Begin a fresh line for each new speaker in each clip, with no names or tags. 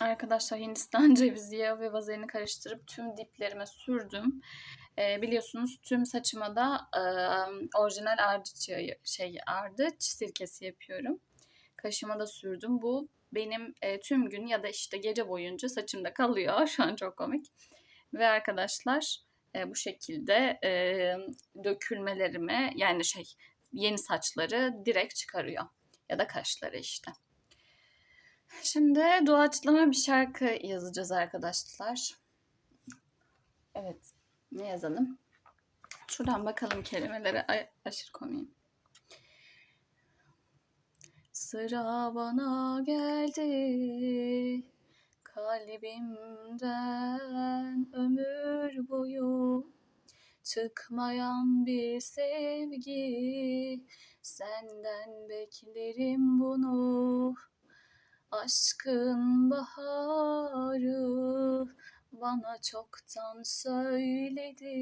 Arkadaşlar Hindistan cevizi yağı ve vazelini karıştırıp tüm diplerime sürdüm. Ee, biliyorsunuz tüm saçıma da e, orijinal ardıç yağı, şey ardıç sirkesi yapıyorum. Kaşıma da sürdüm. Bu benim e, tüm gün ya da işte gece boyunca saçımda kalıyor. Şu an çok komik. Ve arkadaşlar e, bu şekilde e, dökülmelerimi yani şey yeni saçları direkt çıkarıyor. Ya da kaşları işte. Şimdi doğaçlama bir şarkı yazacağız arkadaşlar. Evet. Ne yazalım? Şuradan bakalım kelimelere. Ay, aşırı komiyim. Sıra bana geldi kalbimden ömür boyu çıkmayan bir sevgi senden beklerim bunu aşkın baharı bana çoktan söyledi.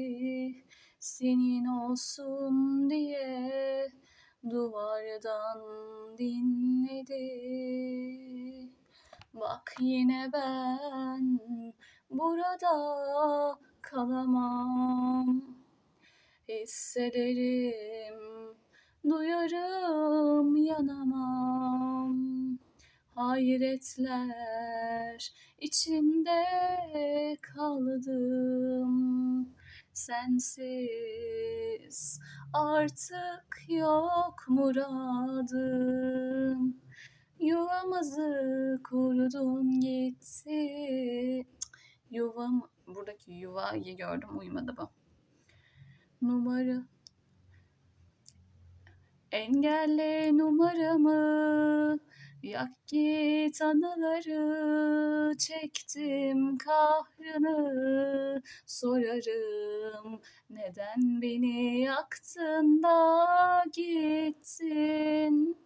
Senin olsun diye duvardan dinledi. Bak yine ben burada kalamam. Hissederim duyarım yanamam hayretler içinde kaldım. Sensiz artık yok muradım. Yuvamızı kurdun gitti. Yuvam buradaki yuvayı gördüm uyumadı bu. Numara. Engelle numaramı Yak git anıları çektim kahrını sorarım neden beni yaktın da gittin?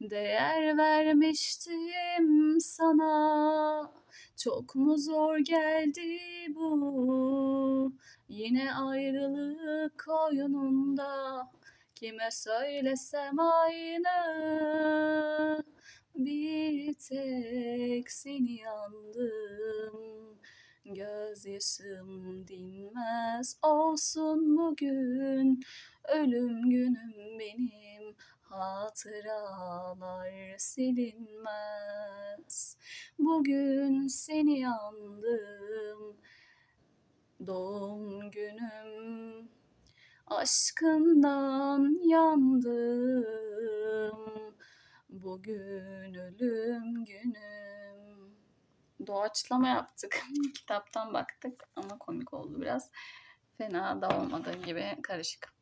Değer vermiştim sana çok mu zor geldi bu? Yine ayrılık oyununda kime söylesem aynı tek seni yandım. Gözyaşım dinmez olsun bugün. Ölüm günüm benim. Hatıralar silinmez. Bugün seni yandım. Doğum günüm Aşkından yandım. Bugün ölüm günüm. Doğaçlama yaptık. Kitaptan baktık ama komik oldu biraz. Fena da olmadığı gibi karışık.